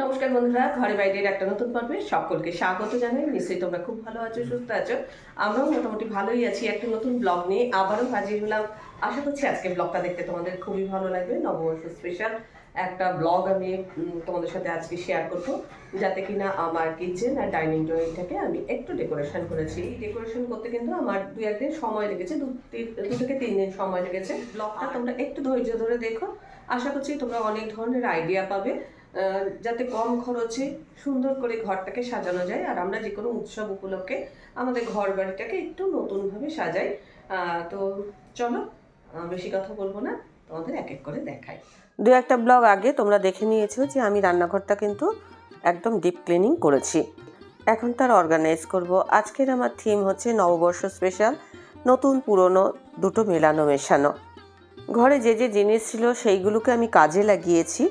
নমস্কার বন্ধুরা ঘরে বাইরের একটা নতুন পর্বে সকলকে স্বাগত জানাই। নিশ্চয়ই তোমরা খুব ভালো আছো সুস্থ আছো। আমরাও মোটামুটি ভালোই আছি। একটা নতুন ব্লগ নিয়ে আবারও হাজির হলাম। আশা করছি আজকে ব্লগটা দেখতে তোমাদের খুবই ভালো লাগবে। নববর্ষ স্পেশাল একটা ব্লগ আমি তোমাদের সাথে আজকে শেয়ার করব। যাতে কিনা আমার কিচেন আর ডাইনিং ড্রয়িংটাকে আমি একটু ডেকোরেশন করেছি। ডেকোরেশন করতে কিন্তু আমার দু একদিন সময় লেগেছে দু তিন- দু থেকে তিন দিন সময় লেগেছে। ব্লগটা তোমরা একটু ধৈর্য ধরে দেখো। আশা করছি তোমরা অনেক ধরনের আইডিয়া পাবে। যাতে কম খরচে সুন্দর করে ঘরটাকে সাজানো যায়। আর আমরা যে কোনো উৎসব উপলক্ষে আমাদের ঘর বাড়িটাকে একটু নতুনভাবে সাজাই। তো চলো বেশি কথা বলব না, তোমাদের এক এক করে দেখাই। দু একটা ব্লগ আগে তোমরা দেখে নিয়েছো যে আমি রান্নাঘরটা কিন্তু একদম ডিপ ক্লিনিং করেছি। এখন তার অর্গানাইজ করব। আজকের আমার থিম হচ্ছে নববর্ষ স্পেশাল নতুন পুরনো, দুটো মেলানো মেশানো ঘরে যে যে জিনিস ছিল সেইগুলোকে আমি কাজে লাগিয়েছি।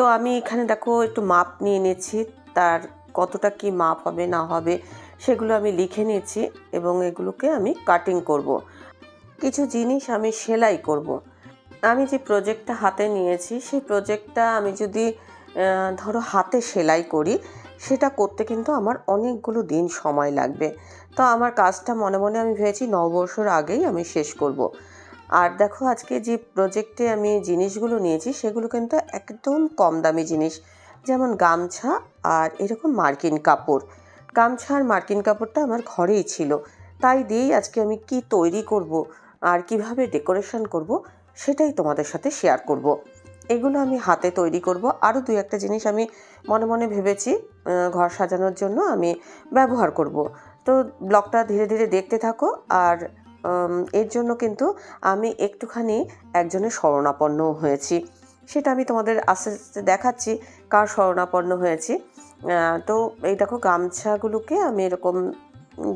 তো আমি এখানে দেখো একটু মাপ নিয়ে নিয়েছি তার কতটা কি মাপ হবে, না হবে, সেগুলো আমি লিখে নিয়েছি এবং এগুলোকে আমি কাটিং করব। কিছু জিনিস আমি সেলাই করব। আমি যে প্রজেক্টটা হাতে নিয়েছি, সেই প্রজেক্টটা আমি যদি ধরো হাতে সেলাই করি, সেটা করতে কিন্তু আমার অনেকগুলো দিন সময় লাগবে তো আমার কাজটা মনে মনে আমি ভেবেছি নববর্ষর আগেই আমি শেষ করব। আর দেখো আজকে যে প্রজেক্টে আমি জিনিসগুলো নিয়েছি, সেগুলো কিন্তু একদম কম দামি জিনিস। যেমন গামছা আর এরকম মার্কিন কাপড়। গামছা আর মার্কিন কাপড়টা আমার ঘরেই ছিল। তাই দিয়েই আজকে আমি কি তৈরি করব আর কীভাবে ডেকোরেশন করব, সেটাই তোমাদের সাথে শেয়ার করব। এগুলো আমি হাতে তৈরি করব। আরও দুই একটা জিনিস আমি মনে মনে ভেবেছি ঘর সাজানোর জন্য আমি ব্যবহার করব। তো ব্লগটা ধীরে ধীরে দেখতে থাকো আর এর জন্য কিন্তু আমি একটুখানি একজনের শরণাপন্নও হয়েছি। সেটা আমি তোমাদের আস্তে আস্তে দেখাচ্ছি, কার শরণাপন্ন হয়েছি। তো এই দেখো গামছাগুলোকে আমি এরকম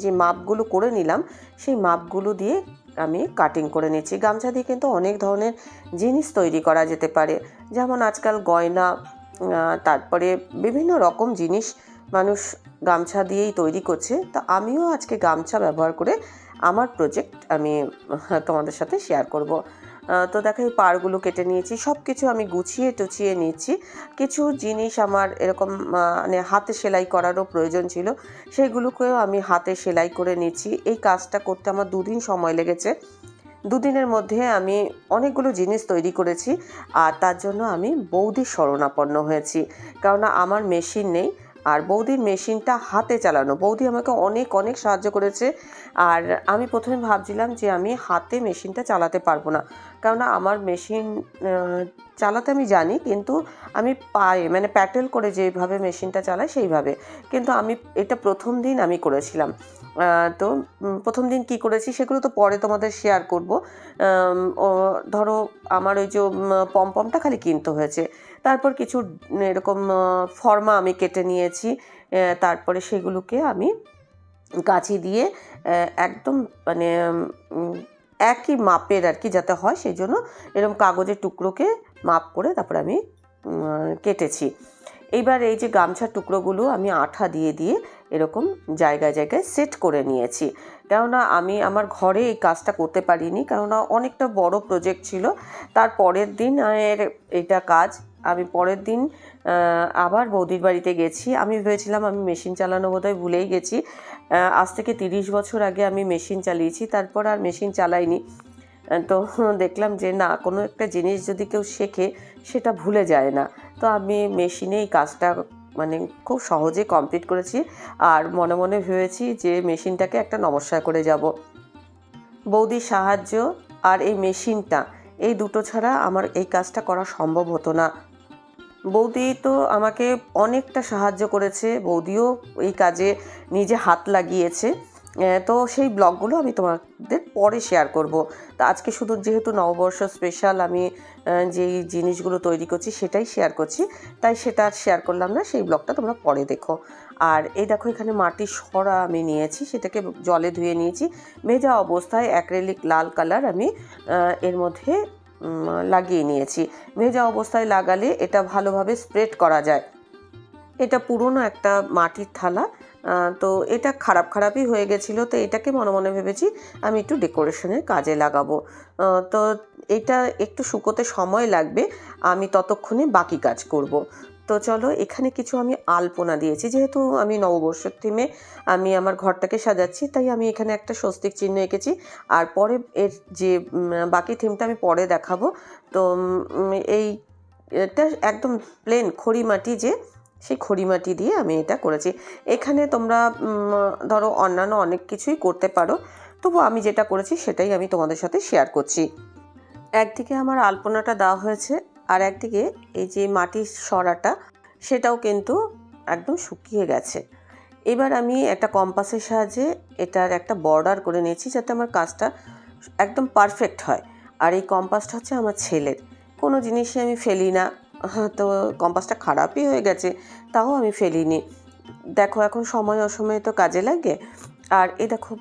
যে মাপগুলো করে নিলাম, সেই মাপগুলো দিয়ে আমি কাটিং করে নিচ্ছি। গামছা দিয়ে কিন্তু অনেক ধরনের জিনিস তৈরি করা যেতে পারে। যেমন আজকাল গয়না তারপরে বিভিন্ন রকম জিনিস মানুষ গামছা দিয়েই তৈরি করছে। তো আমিও আজকে গামছা ব্যবহার করে আমার প্রজেক্ট আমি তোমাদের সাথে শেয়ার করব। তো দেখো, এই পাড়গুলো কেটে নিয়েছি। সব কিছু আমি গুছিয়ে টুছিয়ে নিয়েছি কিছু জিনিস আমার এরকম মানে হাতে সেলাই করারও প্রয়োজন ছিল। সেইগুলোকেও আমি হাতে সেলাই করে নিচ্ছি। এই কাজটা করতে আমার দুদিন সময় লেগেছে। দুদিনের মধ্যে আমি অনেকগুলো জিনিস তৈরি করেছি। আর তার জন্য আমি বৌদির শরণাপন্ন হয়েছি। কেননা আমার মেশিন নেই। আর বৌদির মেশিনটা হাতে চালানো। বৌদি আমাকে অনেক অনেক সাহায্য করেছে। আর আমি প্রথমে ভাবছিলাম যে আমি হাতে মেশিনটা চালাতে পারব না। কেননা আমার মেশিন চালাতে আমি জানি, কিন্তু আমি পায়ে মানে প্যাটেল করে যেভাবে মেশিনটা চালাই সেইভাবে। কিন্তু আমি, এটা প্রথম দিন আমি করেছিলাম। তো প্রথম দিন কি করেছি সেগুলো তো পরে তোমাদের শেয়ার করব। ধরো আমার ওই যে পমপমটা খালি কিনতে হয়েছে। তারপর কিছু এরকম ফর্মা আমি কেটে নিয়েছি। তারপরে সেগুলোকে আমি কাঁচি দিয়ে একদম মানে একই মাপের আর কি যাতে হয়, সেই জন্য এরকম কাগজের টুকরোকে মাপ করে তারপরে আমি কেটেছি। এইবার এই যে গামছার টুকরোগুলো আমি আঠা দিয়ে দিয়ে এরকম জায়গায় জায়গায় সেট করে নিয়েছি। কেননা আমি আমার ঘরে এই কাজটা করতে পারিনি, কেননা অনেকটা বড় প্রজেক্ট ছিল। তার পরের দিন, এর এটা কাজ, আমি পরের দিন আবার বৌদির বাড়িতে গেছি। আমি ভেবেছিলাম আমি মেশিন চালানো বোধহয় ভুলেই গেছি। আজ থেকে তিরিশ বছর আগে আমি মেশিন চালিয়েছি, তারপর আর মেশিন চালাইনি। তো দেখলাম যে না, কোনো একটা জিনিস যদি কেউ শেখে, সেটা ভুলে যায় না। তো আমি মেশিনে এই কাজটা মানে খুব সহজে কমপ্লিট করেছি আর মনে মনে ভেবেছি যে মেশিনটাকে একটা নমস্কার করে যাব। বৌদির সাহায্য আর এই মেশিনটা, এই দুটো ছাড়া আমার এই কাজটা করা সম্ভব হতো না। বৌদি তো আমাকে অনেকটা সাহায্য করেছে, বৌদিও এই কাজে নিজে হাত লাগিয়েছে। তো সেই ব্লগগুলো আমি তোমাদের পরে শেয়ার করব। তা আজকে শুধু যেহেতু নববর্ষ স্পেশাল আমি যেই জিনিসগুলো তৈরি করছি সেটাই শেয়ার করছি। তাই সেটা আর শেয়ার করলাম না, সেই ব্লগটা তোমরা পরে দেখো। আর এই দেখো এখানে মাটির সরা আমি নিয়েছি, সেটাকে জলে ধুয়ে নিয়েছি। ভেজা অবস্থায় অ্যাক্রেলিক লাল কালার আমি এর মধ্যে লাগিয়ে নিয়েছি। ভেজা অবস্থায় লাগালে এটা ভালোভাবে স্প্রেড করা যায়। এটা পুরনো একটা মাটির থালা তো এটা খারাপ খারাপই হয়ে গেছিল, তো এটাকে মনে মনে ভেবেছি আমি একটু ডেকোরেশনের কাজে লাগাবো। তো এটা একটু শুকোতে সময় লাগবে, আমি ততক্ষণে বাকি কাজ করব। তো চলো, এখানে কিছু আমি আলপনা দিয়েছি, যেহেতু আমি নববর্ষের থিমে আমি আমার ঘরটাকে সাজাচ্ছি, তাই আমি এখানে একটা স্বস্তিক চিহ্ন এঁকেছি। আর পরে এর যে বাকি থিমটা আমি পরে দেখাবো। তো এই এটা একদম প্লেন খড়ি মাটি যে সেই খড়ি মাটি দিয়ে আমি এটা করেছি। এখানে তোমরা ধরো অন্যান্য অনেক কিছুই করতে পারো। তবু আমি যেটা করেছি সেটাই আমি তোমাদের সাথে শেয়ার করছি। একদিকে আমার আলপনাটা দেওয়া হয়েছে আর একদিকে এই যে মাটির সরাটা, সেটাও কিন্তু একদম শুকিয়ে গেছে। এবার আমি একটা কম্পাসের সাহায্যে এটার একটা বর্ডার করে নিয়েছি যাতে আমার কাজটা একদম পারফেক্ট হয়। আর এই কম্পাসটা হচ্ছে আমার ছেলের। কোনো জিনিসই আমি ফেলি না। তো কম্পাসটা খারাপই হয়ে গেছে, তাও আমি ফেলিনি। দেখো, এখন সময় অসময়ে তো কাজে লাগে। আর এই দেখো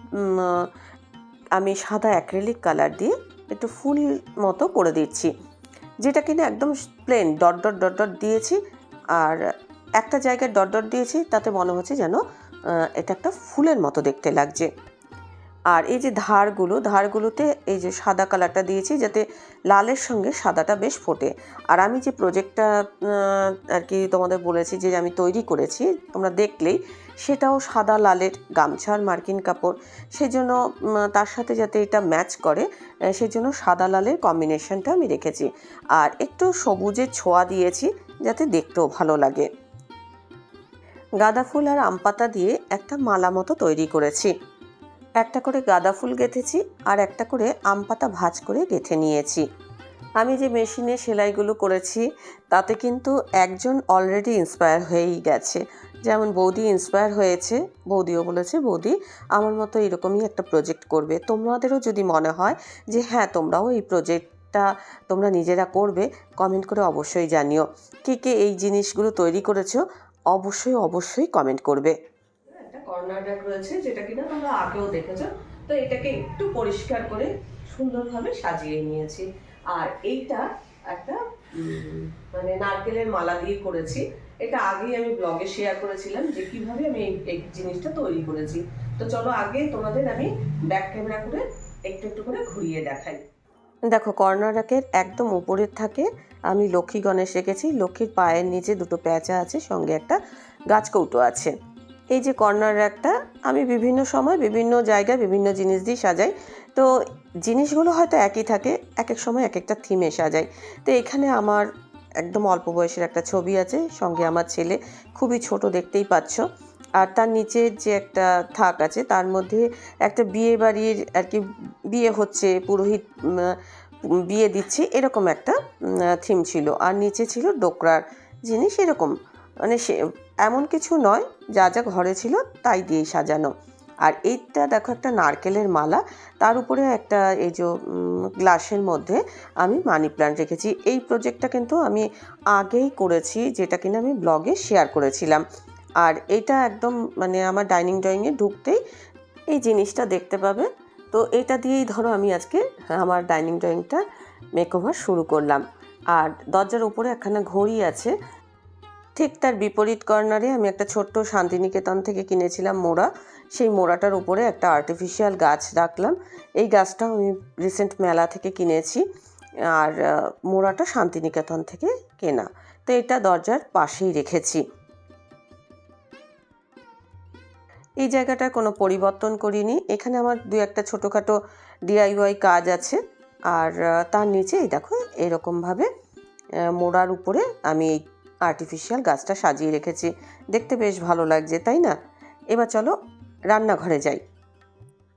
আমি সাদা অ্যাক্রেলিক কালার দিয়ে একটু ফুল মতো করে দিচ্ছি, যেটা কিনা একদম plain, dot dot dot dot দিয়েছি। আর একটা জায়গায় ডট ডট দিয়েছি, তাতে মনে হচ্ছে যেন এটা একটা ফুলের মতো দেখতে লাগছে। আর এই যে ধারগুলো, ধারগুলোতে এই যে সাদা কালারটা দিয়েছি যাতে লালের সঙ্গে সাদাটা বেশ ফোটে। আর আমি যে প্রজেক্টটা আর কি তোমাদের বলেছি যে আমি তৈরি করেছি, তোমরা দেখলেই সেটাও সাদা লালের গামছার, মার্কিন কাপড়। সেজন্য তার সাথে যাতে এটা ম্যাচ করে সেজন্য সাদা লালের কম্বিনেশনটা আমি রেখেছি। আর একটু সবুজের ছোঁয়া দিয়েছি যাতে দেখতেও ভালো লাগে। গাঁদা ফুল আর আম পাতা দিয়ে একটা মালা মতো তৈরি করেছি। একটা করে গাঁদা ফুল গেঁথেছি আর একটা করে আম পাতা ভাঁজ করে গেঁথে নিয়েছি। আমি যে মেশিনে সেলাইগুলো করেছি, তাতে কিন্তু একজন অলরেডি ইন্সপায়ার হয়েই গেছে। যেমন বৌদি ইন্সপায়ার হয়েছে, বৌদিও বলেছে, বৌদি, আমার মতো এরকমই একটা প্রজেক্ট করবে। তোমাদেরও যদি মনে হয় যে হ্যাঁ তোমরাও এই প্রজেক্টটা তোমরা নিজেরা করবে কমেন্ট করে অবশ্যই জানিও। কে কে এই জিনিসগুলো তৈরি করেছ, অবশ্যই অবশ্যই কমেন্ট করবে। একটা কর্নার র্যাক রয়েছে, যেটা কিনা তোমরা আগেও দেখেছ। তো এটাকে একটু পরিষ্কার করে সুন্দরভাবে সাজিয়ে নিয়েছি। আর এইটা একটা মানে নারকেলের মালা দিয়ে করেছি। এটা আগেই আমি ব্লগে শেয়ার করেছিলাম যে কীভাবে আমি এই জিনিসটা তৈরি করেছি। তো চলো আগে তোমাদের আমি ব্যাক ক্যামেরা করে একটু একটু করে ঘুরিয়ে দেখাই। দেখো কর্নার র্যাকের একদম উপরের থাকে। আমি লক্ষ্মী গণেশ রেখেছি। লক্ষ্মীর পায়ের নিচে দুটো প্যাঁচা আছে, সঙ্গে একটা গাছ কৌটো আছে। এই যে কর্নার র্যাকটা, আমি বিভিন্ন সময় বিভিন্ন জায়গায় বিভিন্ন জিনিস দিয়ে সাজাই। তো জিনিসগুলো হয়তো একই থাকে এক এক সময় এক একটা থিমে সাজাই। তো এখানে আমার একদম অল্প বয়সের একটা ছবি আছে, সঙ্গে আমার ছেলে, খুবই ছোট দেখতেই পাচ্ছ। আর তার নিচে যে একটা থাক আছে, তার মধ্যে একটা বিয়ে বাড়ির আর কি বিয়ে হচ্ছে, পুরোহিত বিয়ে দিচ্ছে, এরকম একটা থিম ছিল। আর নিচে ছিল ডোকরার জিনিস, এরকম। মানে সে এমন কিছু নয়, যা যা ঘরে ছিল তাই দিয়েই সাজানো। আর এইটা দেখো একটা নারকেলের মালা, তার উপরে একটা এই যে গ্লাসের মধ্যে আমি মানি প্ল্যান্ট রেখেছি। এই প্রজেক্টটা কিন্তু আমি আগেই করেছি, যেটা কিনা আমি ব্লগে শেয়ার করেছিলাম। আর এটা একদম মানে আমার ডাইনিং ড্রয়িংয়ে ঢুকতেই এই জিনিসটা দেখতে পাবে। তো এটা দিয়েই ধরো আমি আজকে আমার ডাইনিং ড্রয়িংটা মেকওভার শুরু করলাম। আর দরজার উপরে একখানা ঘড়ি আছে ঠিক তার বিপরীত কর্নারে আমি একটা ছোট্ট শান্তিনিকেতন থেকে কিনেছিলাম মোড়া। সেই মোড়াটার উপরে একটা আর্টিফিশিয়াল গাছ রাখলাম। এই গাছটাও আমি রিসেন্ট মেলা থেকে কিনেছি। আর মোড়াটা শান্তিনিকেতন থেকে কেনা। তো এটা দরজার পাশেই রেখেছি। এই জায়গাটার কোনো পরিবর্তন করিনি। এখানে আমার দু একটা ছোটোখাটো ডিআইওয়াই কাজ আছে। আর তার নিচে এই দেখো এরকমভাবে মোড়ার উপরে আমি এই আর্টিফিশিয়াল গাছটা সাজিয়ে রেখেছি। দেখতে বেশ ভালো লাগছে, তাই না? এবার চলো রান্নাঘরে যাই।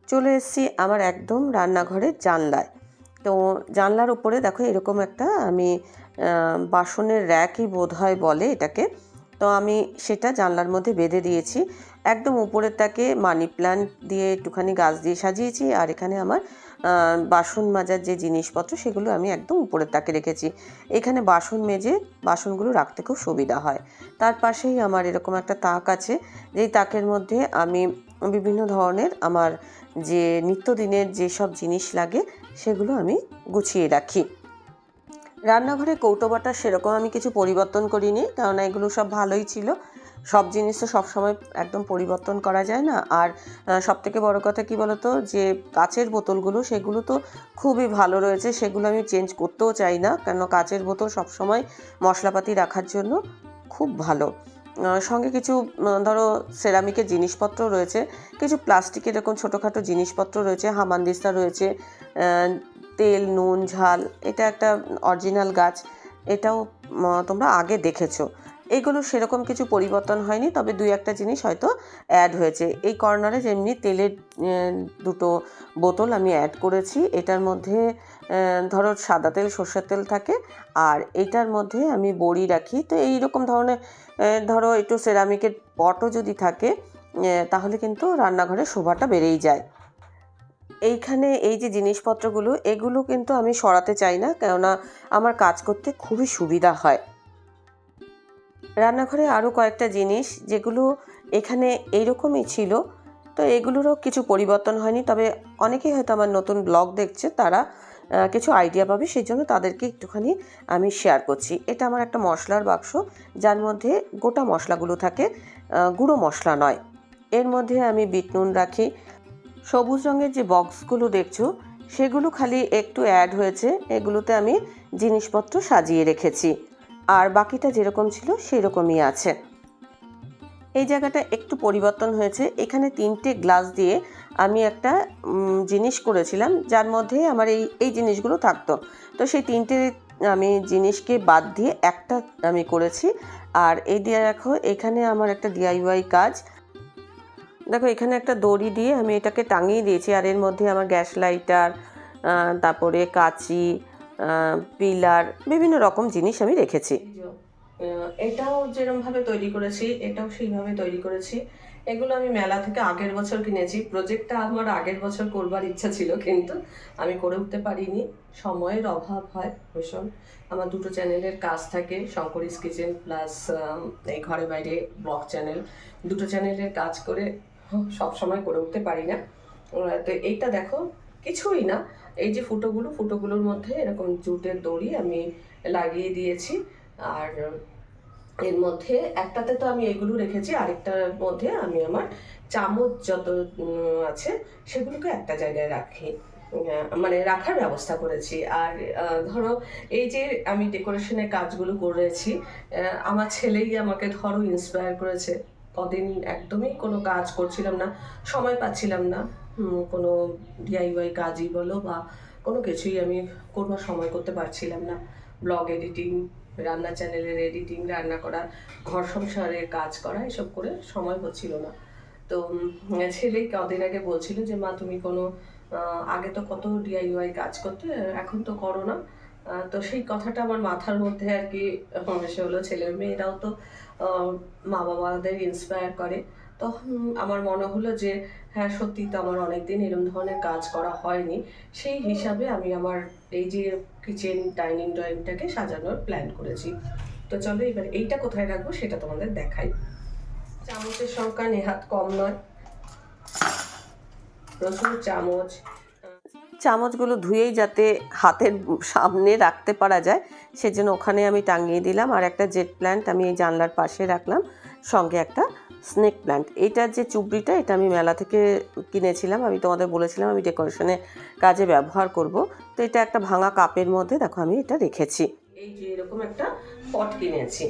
চলে এসেছি আমার একদম রান্নাঘরের জানলায়। তো জানলার উপরে দেখো এরকম একটা আমি বাসনের র্যাকই বোধ হয় বলে এটাকে। তো আমি সেটা জানলার মধ্যে বেঁধে দিয়েছি। একদম উপরেরটাকে মানি প্ল্যান্ট দিয়ে একটুখানি গাছ দিয়ে সাজিয়েছি আর এখানে আমার বাসন মাজার যে জিনিসপত্র সেগুলো আমি একদম উপরের তাকে রেখেছি। এখানে বাসন মেজে বাসনগুলো রাখতে খুব সুবিধা হয়। তার পাশেই আমার এরকম একটা তাক আছে, যেই তাকের মধ্যে আমি বিভিন্ন ধরনের আমার যে নিত্যদিনের যেসব জিনিস লাগে সেগুলো আমি গুছিয়ে রাখি। রান্নাঘরে কৌটোবাটা সেরকম আমি কিছু পরিবর্তন করিনি কারণ এগুলো সব ভালোই ছিল। সব জিনিস তো সবসময় একদম পরিবর্তন করা যায় না। আর সব থেকে বড় কথা কি বলতো? যে, কাচের বোতলগুলো, সেগুলো তো খুবই ভালো রয়েছে, সেগুলো আমি চেঞ্জ করতেও চাই না। কেন কাচের বোতল সবসময় মশলাপাতি রাখার জন্য খুব ভালো। সঙ্গে কিছু ধরো, সেরামিকের জিনিসপত্র রয়েছে। কিছু প্লাস্টিকের এরকম ছোটোখাটো জিনিসপত্র রয়েছে, হামানদিস্তা রয়েছে তেল, নুন, ঝাল, এটা একটা অরিজিনাল গাছ। এটাও তোমরা আগে দেখেছ। এগুলো সেরকম কিছু পরিবর্তন হয়নি, তবে দুই একটা জিনিস হয়তো অ্যাড হয়েছে। এই কর্নারে যেমনি তেলের দুটো বোতল আমি অ্যাড করেছি, এটার মধ্যে ধরো সাদা তেল, সর্ষের তেল থাকে, আর এইটার মধ্যে আমি বড়ি রাখি। তো এই রকম ধরনের ধরো একটু সেরামিকের পটও যদি থাকে তাহলে কিন্তু রান্নাঘরে শোভাটা বেড়েই যায়। এইখানে এই যে জিনিসপত্রগুলো, এগুলো কিন্তু আমি সরাতে চাই না, কেননা আমার কাজ করতে খুবই সুবিধা হয়। রান্নাঘরে আরও কয়েকটা জিনিস যেগুলো এখানে এইরকমই ছিল। তো এগুলোরও কিছু পরিবর্তন হয়নি। তবে অনেকেই হয়তো আমার নতুন ব্লগ দেখছে, তারা কিছু আইডিয়া পাবে। সেই জন্য তাদেরকে একটুখানি আমি শেয়ার করছি। এটা আমার একটা মশলার বাক্স, যার মধ্যে গোটা মশলাগুলো থাকে গুঁড়ো মশলা নয়। এর মধ্যে আমি বিট নুন রাখি। সবুজ রঙের যে বক্সগুলো দেখছ, সেগুলো খালি একটু অ্যাড হয়েছে। এগুলোতে আমি জিনিসপত্র সাজিয়ে রেখেছি। আর বাকিটা যেরকম ছিল সেই রকমই আছে। এই জায়গাটা একটু পরিবর্তন হয়েছে। এখানে তিনটে গ্লাস দিয়ে আমি একটা জিনিস করেছিলাম, যার মধ্যে আমার এই এই জিনিসগুলো থাকতো। তো সেই তিনটে আমি জিনিসকে বাদ দিয়ে একটা আমি করেছি। আর এই দিয়ে দেখো, এখানে আমার একটা ডিআইওয়াই কাজ। দেখো, এখানে একটা দড়ি দিয়ে আমি এটাকে টাঙিয়ে দিয়েছি। আর এর মধ্যে আমার গ্যাস লাইটার তারপরে কাঁচি পিলার, বিভিন্ন রকম জিনিস আমি রেখেছি। এটাও যেরকম ভাবে তৈরি করেছি, এটাও সেইভাবে তৈরি করেছি। এগুলো আমি মেলা থেকে আগের বছর কিনেছি। প্রজেক্টটা আমার আগের বছর করবার ইচ্ছা ছিল, কিন্তু আমি করে উঠতে পারিনি। সময়ের অভাব হয় ভীষণ। আমার দুটো চ্যানেলের কাজ থাকে, শঙ্করিস কিচেন প্লাস এই ঘরে বাইরে ব্লগ চ্যানেল। দুটো চ্যানেলের কাজ করে সব সময় করে উঠতে পারি না। তো এইটা দেখো, কিছুই না। এই যে ফুটোগুলো, ফুটোগুলোর মধ্যে এরকম জুটের দড়ি আমি লাগিয়ে দিয়েছি। আর এর মধ্যে একটাতে তো আমি এগুলো রেখেছি, আরেকটার মধ্যে আমি আমার চামচ যত আছে সেগুলোকে একটা জায়গায় রাখি। মানে রাখার ব্যবস্থা করেছি। আর ধরো এই যে আমি ডেকোরেশনের কাজগুলো করেছি আমার ছেলেই আমাকে ধরো ইন্সপায়ার করেছে। কদিন একদমই কোনো কাজ করছিলাম না, সময় পাচ্ছিলাম না। কোনো ডিআইওয়াই কাজই বলো বা কোনো কিছুই আমি কোনো সময় করতে পারছিলাম না। ব্লগ এডিটিং, রান্না চ্যানেলের এডিটিং, রান্না করা, ঘর সংসারের কাজ করা, এসব করে সময় হচ্ছিল না। তো ছেলে কদিন আগে বলছিল যে, মা, তুমি কোনো আগে তো কত ডিআইওয়াই কাজ করতে, এখন তো করো না। তো সেই কথাটা আমার মাথার মধ্যে আর কি এসে হলো। ছেলের মেয়েরাও তো মা বাবাদের ইন্সপায়ার করে। তখন আমার মনে হলো যে হ্যাঁ সত্যি তো আমার অনেকদিন এরকম ধরনের কাজ করা হয়নি। সেই হিসাবে আমি আমার এই যে কিচেন ডাইনিং ড্রয়িংটাকে সাজানোর প্ল্যান করেছি। তো চলো এবার এইটা কোথায় রাখব সেটা তোমাদের দেখাই। চামচের সংখ্যা নেহাত কম নয়। প্রচুর চামচ। চামচগুলো ধুয়েই যাতে হাতের সামনে রাখতে পারা যায়, সেজন্য ওখানে আমি টাঙিয়ে দিলাম। আর একটা জেট প্ল্যান্ট আমি এই জানলার পাশে রাখলাম। সঙ্গে একটা স্নেক প্ল্যান্ট এইটার যে চুবড়িটা, এটা আমি মেলা থেকে কিনেছিলাম। আমি তোমাদের বলেছিলাম আমি ডেকোরেশনে কাজে ব্যবহার করব। তো এটা একটা ভাঙা কাপের মধ্যে দেখো আমি এটা রেখেছি। এই যে এরকম একটা পট কিনেছি।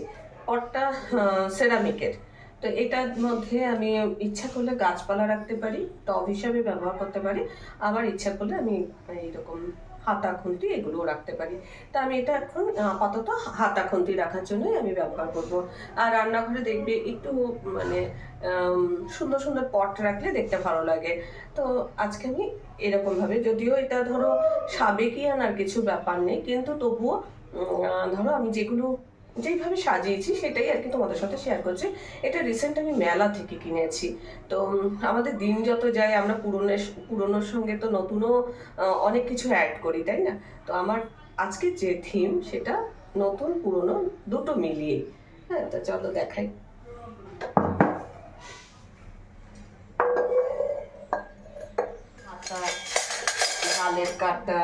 পটটা সেরামিকের তো এটার মধ্যে আমি ইচ্ছা করলে গাছপালা রাখতে পারি, টব হিসাবে ব্যবহার করতে পারি। আবার ইচ্ছা করলে আমি এইরকম হাতা খুন্তি এগুলোও রাখতে পারি। তা আমি এটা এখন আপাতত হাতা খুন্তি রাখার জন্যই আমি ব্যবহার করব। আর রান্নাঘরে দেখবে একটু মানে সুন্দর সুন্দর পট রাখলে দেখতে ভালো লাগে। তো আজকে আমি এরকম ভাবে যদিও এটা ধরো সাবেকিয়ান আর কিছু ব্যাপার নেই, কিন্তু তবুও ধরো আমি যেগুলো যেইভাবে সাজিয়েছি সেটাই আর কি তোমাদের সাথে শেয়ার করছি। এটা রিসেন্ট আমি মেলা থেকে কিনেছি। তো আমাদের দিন যত যায়, আমরা পুরনের পুরনোর সঙ্গে তো নতুনও অনেক কিছু অ্যাড করি, তাই না? তো আমার আজকে যে থিম সেটা নতুন, পুরনো, দুটো মিলিয়ে। হ্যাঁ তো চলো দেখাই। কাঁটা কাটা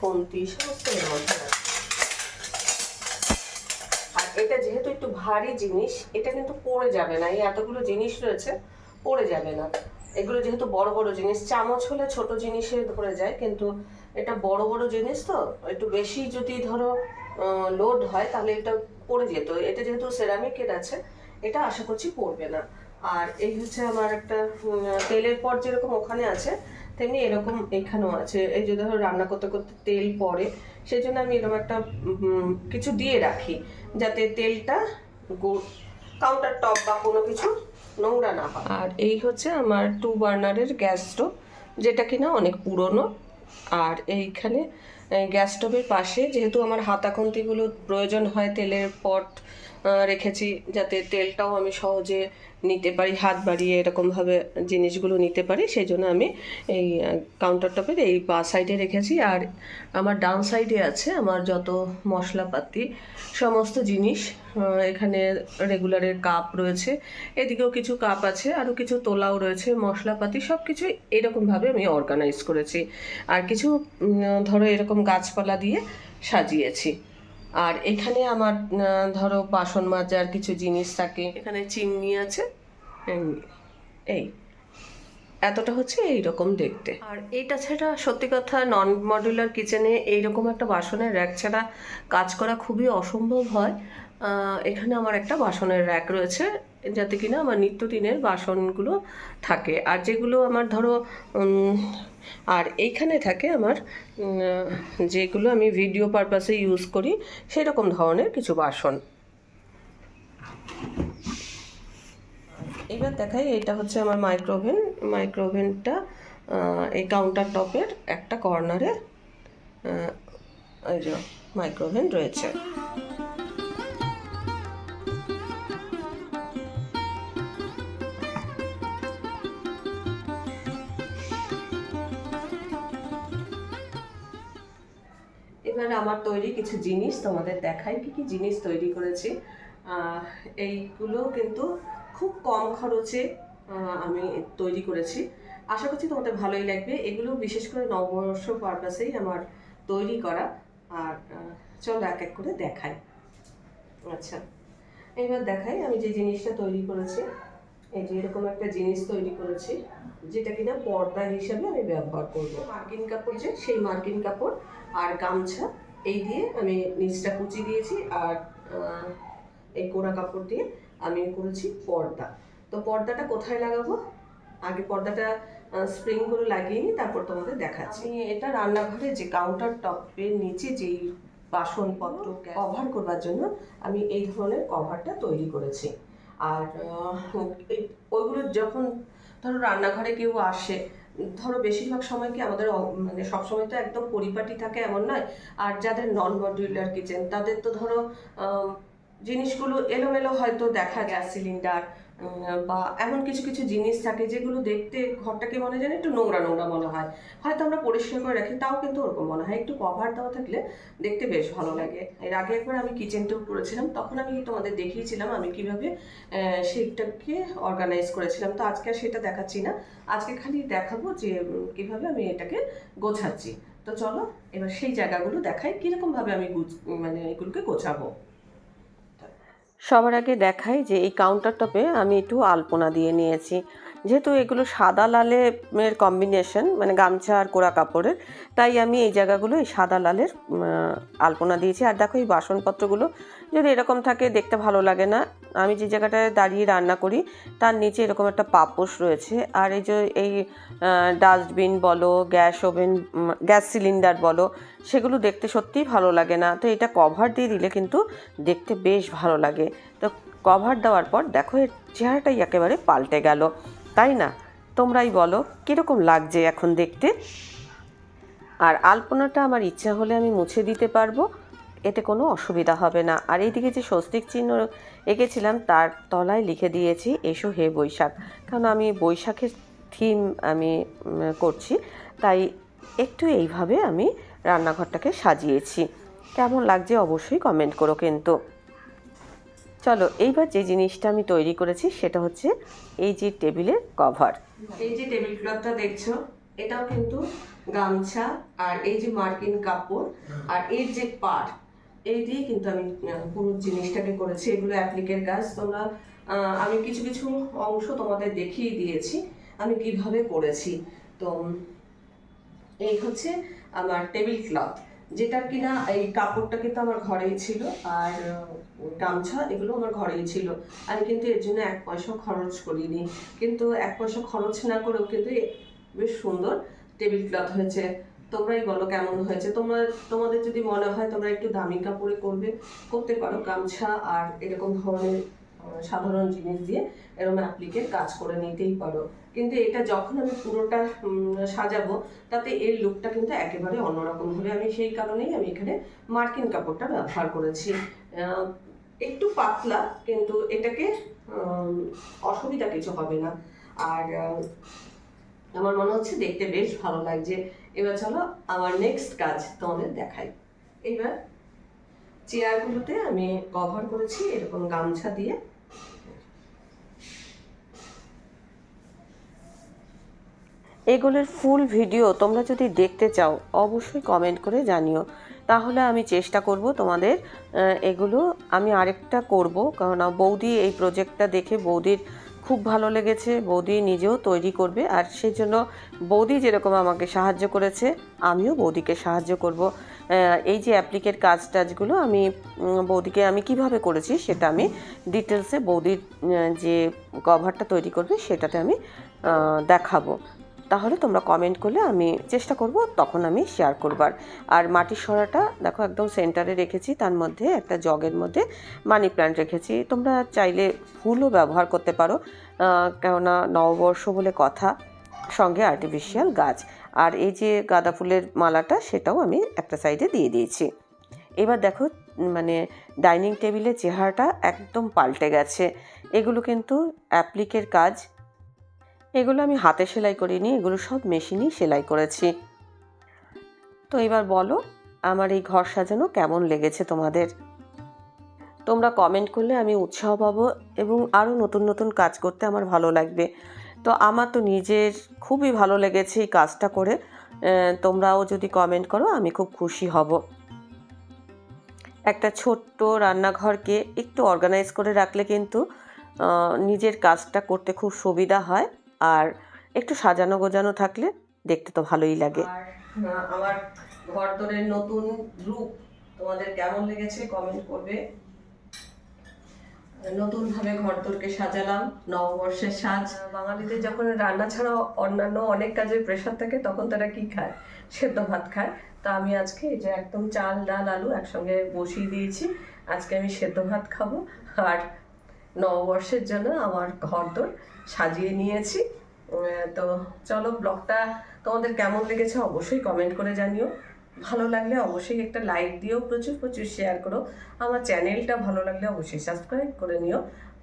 খুন্তি সমস্ত এর মধ্যে আর এটা যেহেতু একটু ভারী জিনিস, এটা কিন্তু পড়ে যাবে না। এই এতগুলো জিনিস রয়েছে, পড়ে যাবে না। এগুলো যেহেতু বড় বড় জিনিস, চামচ হলে ছোট জিনিসে ধরে যায়, কিন্তু এটা বড় বড় জিনিস তো, একটু বেশি যদি ধরো লোড হয়, তাহলে এটা পড়ে যেত। এটা যেহেতু সেরামিকের আছে, এটা আশা করছি পড়বে না। আর এই হচ্ছে আমার একটা তেলের পর যেরকম ওখানে আছে তেমনি এরকম এখানেও আছে। এই যে ধরো রান্না করতে করতে তেল পড়ে সেই জন্য আমি এরকম একটা কিছু দিয়ে রাখি যাতে তেলটা কাউন্টার টপ বা কোনো কিছু নোংরা না হয়। আর এই হচ্ছে আমার টু বার্নারের গ্যাস স্টোভ যেটা কিনা অনেক পুরনো। আর এইখানে গ্যাস স্টোভের পাশে যেহেতু আমার হাতাখন্তিগুলো প্রয়োজন হয় তেলের পট রেখেছি যাতে তেলটাও আমি সহজে নিতে পারি, হাত বাড়িয়ে এরকমভাবে জিনিসগুলো নিতে পারি সেই জন্য আমি এই কাউন্টার টপের এই বা সাইডে রেখেছি। আর আমার ডান সাইডে আছে আমার যত মশলাপাতি, সমস্ত জিনিস এখানে রেগুলারের কাপ রয়েছে, এদিকেও কিছু কাপ আছে, আরও কিছু তোলাও রয়েছে, মশলাপাতি সব কিছু এরকমভাবে আমি অর্গানাইজ করেছি। আর কিছু ধরো এরকম গাছপালা দিয়ে সাজিয়েছি। আর এখানে আমার ধরো বাসন মাজার কিছু জিনিস থাকে। এখানে চিমনি আছে। এই এই। এতটা হচ্ছে এইরকম দেখতে। আর এইটা ছাড়া সত্যি কথা নন মডুলার কিচেনে এইরকম একটা বাসনের র্যাক ছাড়া কাজ করা খুবই অসম্ভব হয়। এখানে আমার একটা বাসনের র্যাক রয়েছে যাতে কিনা আমার নিত্যদিনের বাসনগুলো থাকে। আর যেগুলো আমার ধরো আর এইখানে থাকে আমার যেগুলো আমি ভিডিও পারপাসে ইউজ করি, সেরকম ধরনের কিছু বাসন। এবার দেখাই, এটা হচ্ছে আমার মাইক্রোভেন মাইক্রোওভেনটা এই কাউন্টার টপের একটা কর্নারে মাইক্রোওভেন রয়েছে। আমার তৈরি কিছু জিনিস, তোমাদের দেখাই কি কি জিনিস তৈরি করেছি। এইগুলো কিন্তু খুব কম খরচে আমি তৈরি করেছি। আশা করছি তোমাদের ভালোই লাগবে। এগুলো বিশেষ করে নববর্ষ পারপাসেই আমার তৈরি করা। আর চলো এক এক করে দেখাই। আচ্ছা এবার দেখাই আমি যে জিনিসটা তৈরি করেছি। এই যে এরকম একটা জিনিস তৈরি করেছি, যেটা কিনা পর্দা হিসাবে আমি ব্যবহার করব। মার্কিন কাপড় যে, সেই মার্কিন কাপড় আর গামছা। এই দিয়ে আমি নিচটা কুচি দিয়েছি আর এই কোড়া কাপড় দিয়ে আমি করেছি পর্দা। তো পর্দাটা কোথায় লাগাবো? আগে পর্দাটা স্প্রিংগুলো লাগিয়ে নিই তারপর তোমাদের দেখাচ্ছি। এটা রান্নাঘরে যে কাউন্টার টপের নিচে যেই বাসনপত্র কভার করবার জন্য আমি এই ধরনের কভারটা তৈরি করেছি। আর ওইগুলো যখন ধরো রান্নাঘরে কেউ আসে ধরো বেশিরভাগ সময় কি আমাদের মানে সবসময় তো একদম পরিপাটি থাকে এমন নয়। আর যাদের নন মডিউলার কিচেন তাদের তো ধরো জিনিসগুলো এলোমেলো হয়তো দেখা গ্যাস সিলিন্ডার বা এমন কিছু কিছু জিনিস থাকে যেগুলো দেখতে ঘরটাকে মনে যেন একটু নোংরা নোংরা মনে হয়। হয়তো আমরা পরিষ্কার করে রাখি, তাও কিন্তু ওরকম মনে হয়। একটু কভার দেওয়া থাকলে দেখতে বেশ ভালো লাগে। এর আগে একবার আমি কিচেন টুর করেছিলাম, তখন আমি তোমাদের দেখিয়েছিলাম আমি কীভাবে সেটাকে অর্গানাইজ করেছিলাম। তো আজকে আর সেটা দেখাচ্ছি না। আজকে খালি দেখাবো যে কীভাবে আমি এটাকে গোছাচ্ছি। তো চলো, এবার সেই জায়গাগুলো দেখাই কীরকম ভাবে আমি মানে এগুলোকে গোছাবো। সবার আগে দেখাই যে এই কাউন্টার টপে আমি একটু আলপনা দিয়ে নিয়েছি। যেহেতু এগুলো সাদা লালের কম্বিনেশন মানে গামছা আর কোড়া কাপড়ের, তাই আমি এই জায়গাগুলো এই সাদা লালের আলপনা দিয়েছি। আর দেখো এই বাসনপত্রগুলো যদি এরকম থাকে দেখতে ভালো লাগে না, আমি যে জায়গাটায় দাঁড়িয়ে রান্না করি, তার নিচে এরকম একটা পাপোশ রয়েছে। আর এই যে, এই ডাস্টবিন বলো, গ্যাস ওভেন গ্যাস সিলিন্ডার বলো, সেগুলো দেখতে সত্যিই ভালো লাগে না। তো এটা কভার দিয়ে দিলে কিন্তু দেখতে বেশ ভালো লাগে। তো কভার দেওয়ার পর দেখো, এর চেহারাটাই একেবারে পাল্টে গেল। তাই না? তোমরাই বলো, কীরকম লাগছে এখন দেখতে? আর আলপনাটা আমার ইচ্ছা হলে আমি মুছে দিতে পারব। এতে কোনো অসুবিধা হবে না। আর এইদিকে যে স্বস্তিক চিহ্ন এঁকেছিলাম, তার তলায় লিখে দিয়েছি, এসো হে বৈশাখ। কারণ আমি বৈশাখের থিম আমি করছি। তাই একটু এইভাবে আমি রান্নাঘরটাকে সাজিয়েছি। কেমন লাগছে অবশ্যই কমেন্ট করো কিন্তু। চলো, এইবার যে জিনিসটা আমি তৈরি করেছি, সেটা হচ্ছে এই যে টেবিলের কভার এই যে টেবিল ক্লথটা দেখছ, এটাও কিন্তু গামছা আর এই যে মার্কিন কাপড় আর এর যে পার এই দিয়ে কিন্তু আমি পুরো জিনিসটাকে করেছি। এগুলো অ্যাপ্লিকের কাজ তোমরা আমি কিছু কিছু অংশ তোমাদের দেখিয়ে দিয়েছি, আমি কীভাবে করেছি। তো, এই হচ্ছে আমার টেবিল ক্লথ যেটা কিনা এই কাপড়টা কিন্তু আমার ঘরেই ছিল, আর গামছা এগুলো আমার ঘরেই ছিল। আমি কিন্তু এর জন্য এক পয়সা খরচ করিনি। কিন্তু এক পয়সা খরচ না করেও কিন্তু বেশ সুন্দর টেবিল ক্লথ হয়েছে। তোমরাই বলো কেমন হয়েছে। তোমরা, তোমাদের যদি মনে হয় তোমরা একটু দামি কাপড়ে করবে, করতে পারো গামছা আর এরকম ধরনের সাধারণ জিনিস দিয়ে এরকম অ্যাপ্লিকের কাজ করে নিতেই পারো। কিন্তু এটা যখন আমি পুরোটা সাজাবো, তাতে এর লুকটা কিন্তু একেবারে অন্যরকম হবে। আমি সেই কারণেই আমি এখানে মার্কিন কাপড়টা ব্যবহার করেছি। একটু পাতলা, কিন্তু এটাকে অসুবিধা কিছু হবে না। আর আমার মনে হচ্ছে দেখতে বেশ ভালো লাগছে। এবার চলো আমার নেক্সট কাজ তোমাদের দেখাই। এবার চেয়ারগুলোতে আমি কভার করেছি এরকম গামছা দিয়ে। এগুলোর ফুল ভিডিও তোমরা যদি দেখতে চাও, অবশ্যই কমেন্ট করে জানিও। তাহলে আমি চেষ্টা করব তোমাদের এগুলো আমি আরেকটা করব। কারণ বৌদি এই প্রজেক্টটা দেখে বৌদির খুব ভালো লেগেছে, বৌদি নিজেও তৈরি করবে আর সেই জন্য বৌদি যেরকম আমাকে সাহায্য করেছে, আমিও বৌদিকে সাহায্য করব। এই যে অ্যাপ্লিকের কাজ টাজগুলো আমি বৌদিকে আমি কীভাবে করেছি সেটা আমি ডিটেলসে বৌদির যে কভারটা তৈরি করবে সেটাতে আমি দেখাবো। তাহলে তোমরা কমেন্ট করলে আমি চেষ্টা করব তখন আমি শেয়ার করবার। আর মাটির সরাটা দেখো একদম সেন্টারে রেখেছি, তার মধ্যে একটা জগের মধ্যে মানি প্ল্যান্ট রেখেছি। তোমরা চাইলে ফুলও ব্যবহার করতে পারো কেননা নববর্ষ বলে কথা, সঙ্গে আর্টিফিশিয়াল গাছ। আর এই যে গাঁদা ফুলের মালাটা, সেটাও আমি একটা সাইডে দিয়ে দিয়েছি। এবার দেখো মানে ডাইনিং টেবিলের চেহারাটা একদম পাল্টে গেছে। এগুলো কিন্তু অ্যাপ্লিকের কাজ এগুলো আমি হাতে সেলাই করিনি, এগুলো সব মেশিনেই সেলাই করেছি। তো এবার বলো, আমার এই ঘর সাজানো কেমন লেগেছে তোমাদের? তোমরা কমেন্ট করলে আমি উৎসাহ পাবো এবং আরও নতুন নতুন কাজ করতে আমার ভালো লাগবে। তো আমার তো নিজের খুবই ভালো লেগেছে এই কাজটা করে। তোমরাও যদি কমেন্ট করো, আমি খুব খুশি হব। একটা ছোট্ট রান্নাঘরকে একটু অর্গানাইজ করে রাখলে কিন্তু নিজের কাজটা করতে খুব সুবিধা হয়। আর একটু সাজানো গোজানো থাকলে দেখতে তো ভালোই লাগে। আমার ঘর তোরের নতুন রূপ তোমাদের কেমন লেগেছে কমেন্ট করবে। নতুন ভাবে ঘর তোরকে সাজালাম, নববর্ষের সাজ। বাঙালিদের যখন রান্না ছাড়া অন্যান্য অনেক কাজের প্রেশার থাকে, তখন তারা কি খায়? সেদ্ধ ভাত খায়। তা আমি আজকে এই যে একদম চাল, ডাল, আলু একসঙ্গে বসিয়ে দিয়েছি। আজকে আমি সেদ্ধ ভাত খাব। আর নববর্ষের জন্য আমার ঘর তোর সাজিয়ে নিয়েছি। তো চলো ব্লগটা তোমাদের কেমন লেগেছে অবশ্যই কমেন্ট করে জানিও। ভালো লাগলে অবশ্যই একটা লাইক দিও, প্রচুর প্রচুর শেয়ার করো। আমার চ্যানেলটা ভালো লাগলে অবশ্যই সাবস্ক্রাইব করে নিও।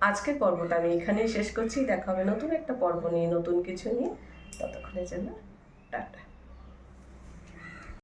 আজকের পর্বটা আমি এখানেই শেষ করছি। দেখা হবে নতুন একটা পর্ব নিয়ে, নতুন কিছু নিয়ে। ততক্ষণের জন্য টাটা।